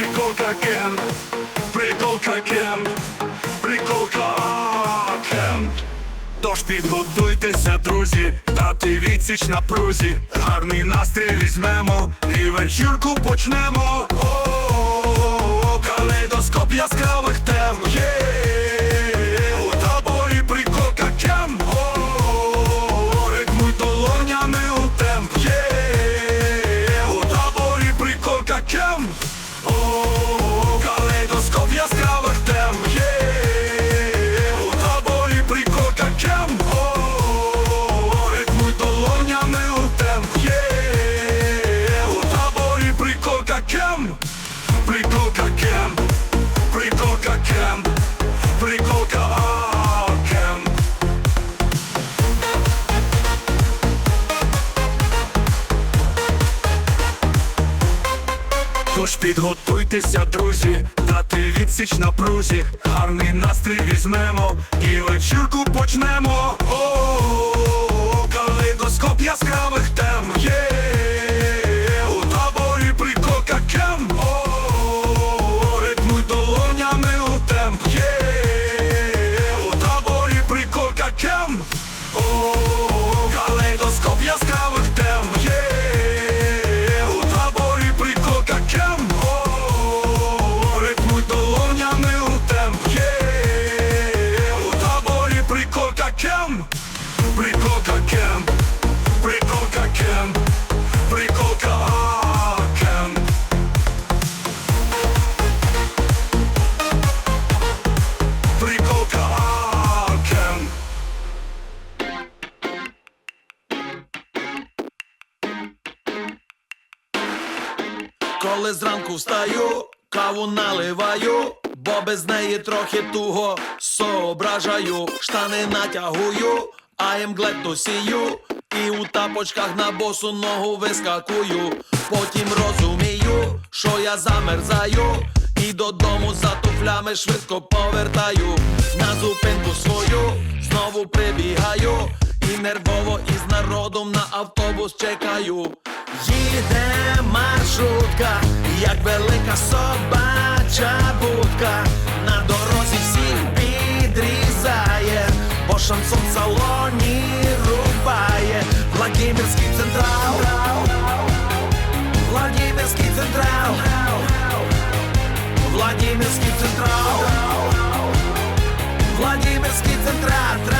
Приколка кент, приколка кент, приколка кент. Тож підготуйтеся, друзі, дати відсіч на прузі. Гарний настрій візьмемо і вечірку почнемо. О, калейдоскоп яскравих тем. Є Oh. Підготуйтеся, друзі, дати відсіч на прузі. Гарний настрій візьмемо і вечірку почнемо. О, калейдоскоп яскравих тем є встаю, каву наливаю, бо без неї трохи туго соображаю, штани натягую, am glad to І у тапочках на босу ногу вискакую. Потім розумію, що я замерзаю, і додому за туфлями швидко повертаю. На зупинку свою знову прибігаю, і нервово із народом на автобус чекаю. Їде маршрутка, як велика собача будка, на дорозі всіх підрізає, бо шансон в салоні рубає, Владимирський централ, Владимирський централ, Владимирський централ, Владимирський централ,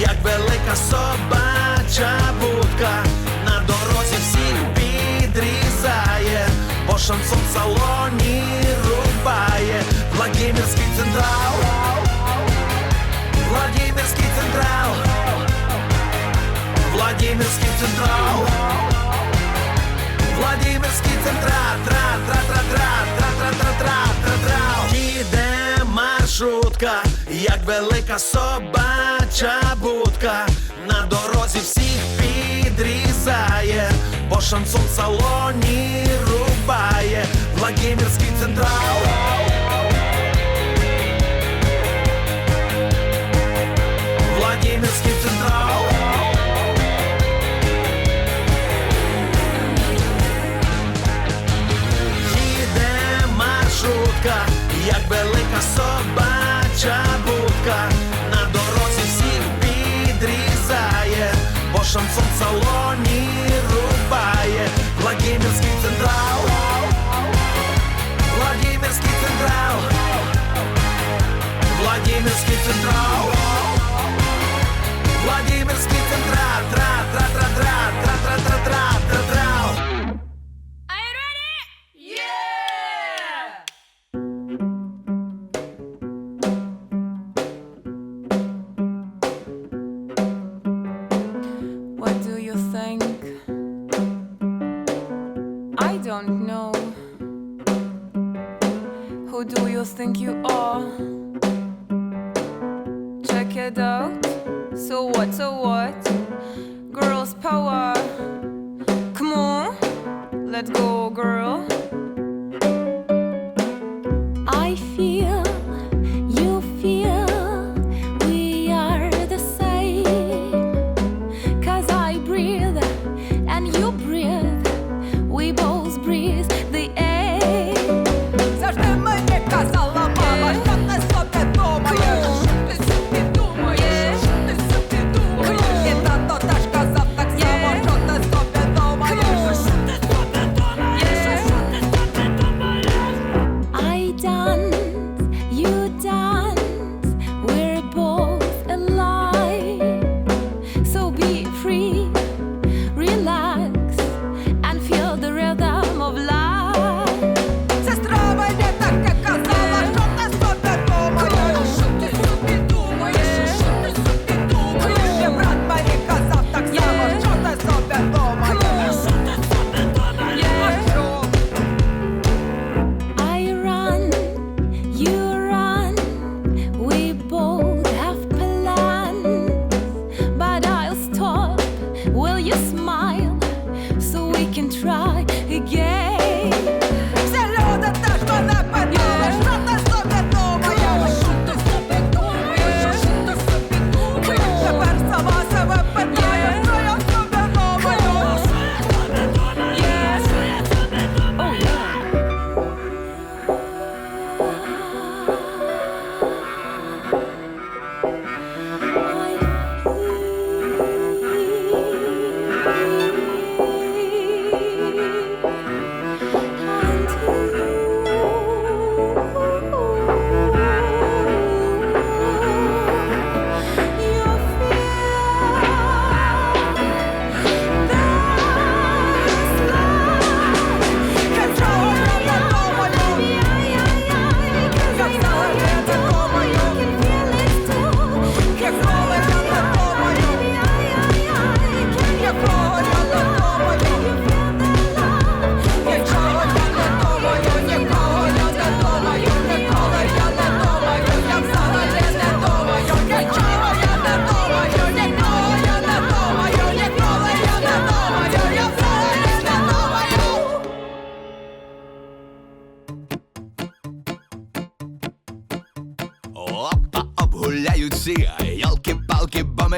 як велика собача будка, на дорозі всіх підрізає, бо шансон в салоні рубає, Владимирський централ, Владимирський централ, Владимирський централ, Владимирський централ, тра тра тра тра тра тра тра тра тра тра. Їде маршрутка, як велика собача будка, на дорозі всіх підрізає, бо шансон в салоні рубає, Владимирський централ. Владимирський централ. Їде маршрутка, як велика собача шансон в салоні рубає, Владимирський централ, Владимирський централ, Владимирський централ, don't know Who do you think you are? Check it out So what, so what?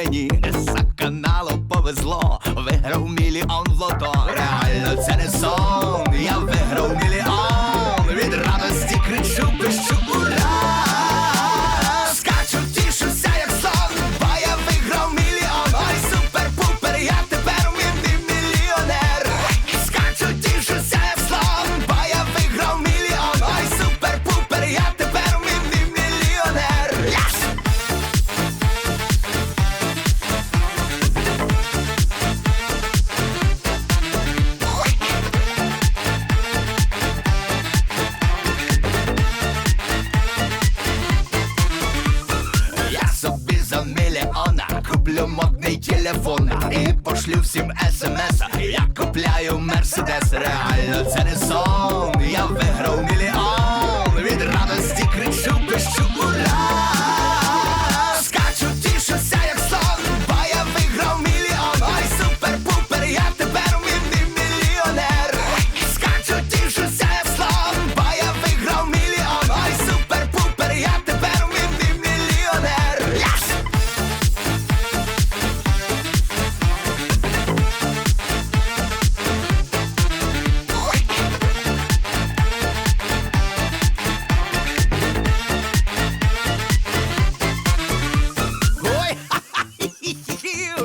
zmení. Yes.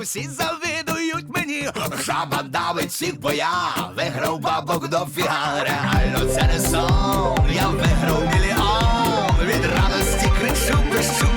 всі завидують мені. Жаба давить всіх, бо я виграв бабок до фіга. Реально це не сон, я виграв мільйон. Від радості кричу, пишу.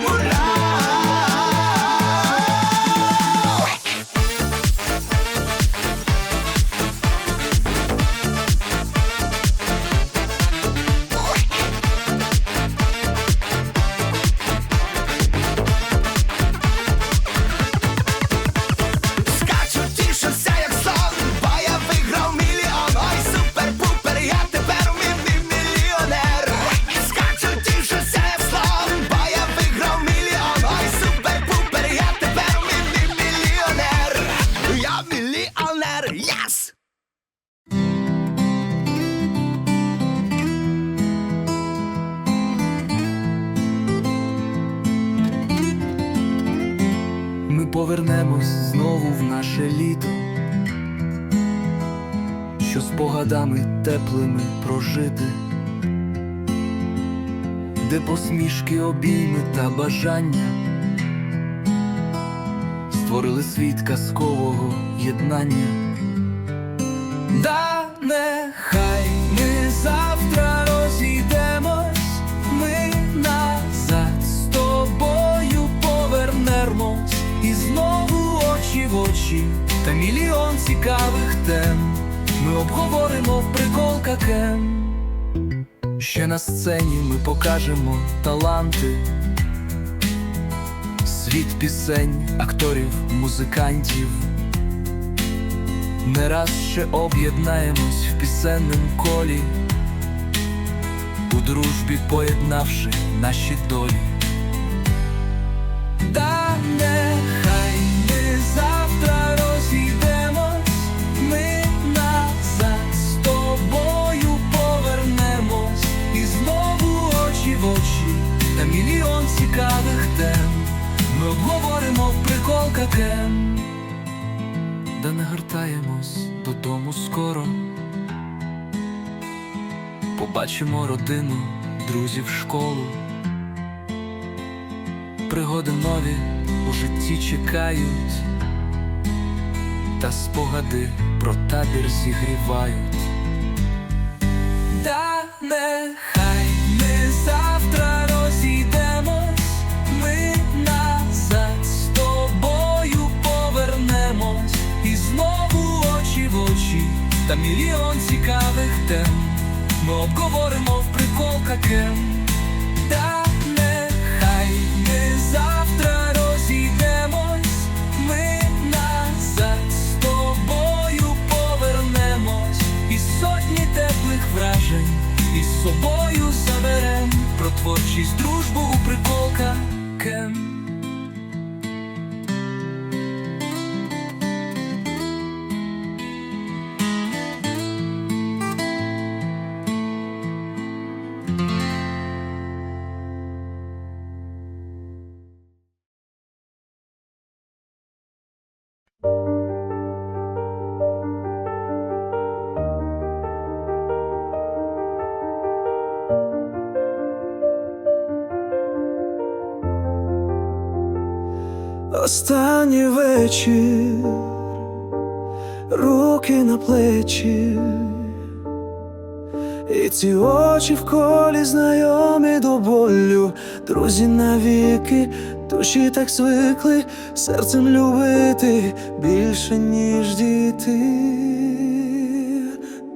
Повернемось знову в наше літо, що спогадами теплими прожити, де посмішки, обійми та бажання створили світ казкового єднання. Очі в очі, та мільйон цікавих тем. Ми обговоримо в приколка кем. Ще на сцені ми покажемо таланти, світ пісень, акторів, музикантів. Не раз ще об'єднаємось в пісенним колі, у дружбі поєднавши наші долі. Та нехай родину, друзів школу. Пригоди нові у житті чекають, та спогади про табір зігрівають. Та нехай ми завтра розійдемось, ми назад з тобою повернемось, і знову очі в очі, та мільйон цікавих тем. Ми обговоримо в приколка Останній вечір, руки на плечі, і ці очі в колі знайомі до болю, друзі навіки, душі так звикли серцем любити більше, ніж діти.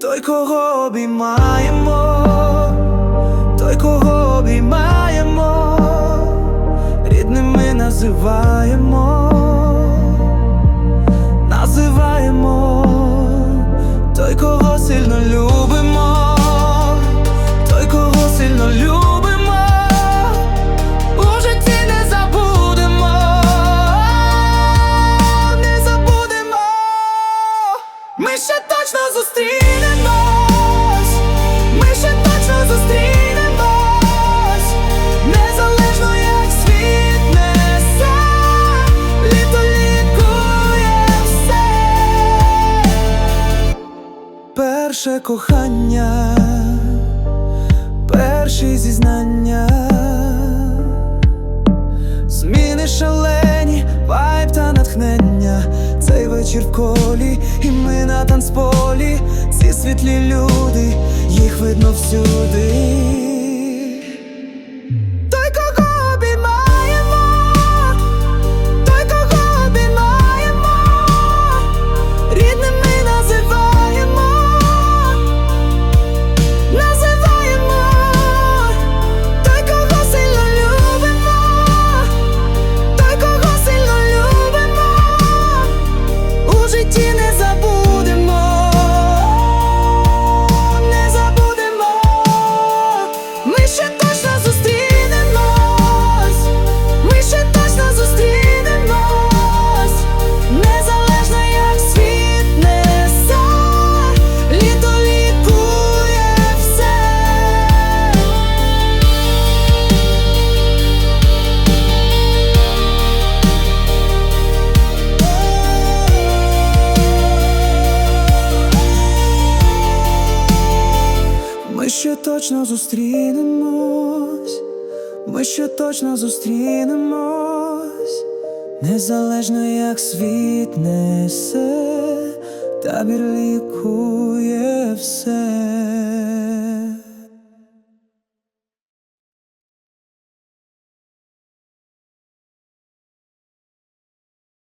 Той, кого обіймаємо, той, кого обіймаємо рідним ми називаємо, називаємо той, кого сильно любимо, той, кого сильно любимо, кохання, перші зізнання, зміни шалені, вайб та натхнення. Цей вечір в колі, і ми на танцполі. Ці світлі люди, їх видно всюди. Точно зустрінемось, ми ще точно зустрінемось, незалежно як світ несе, табір лікує все.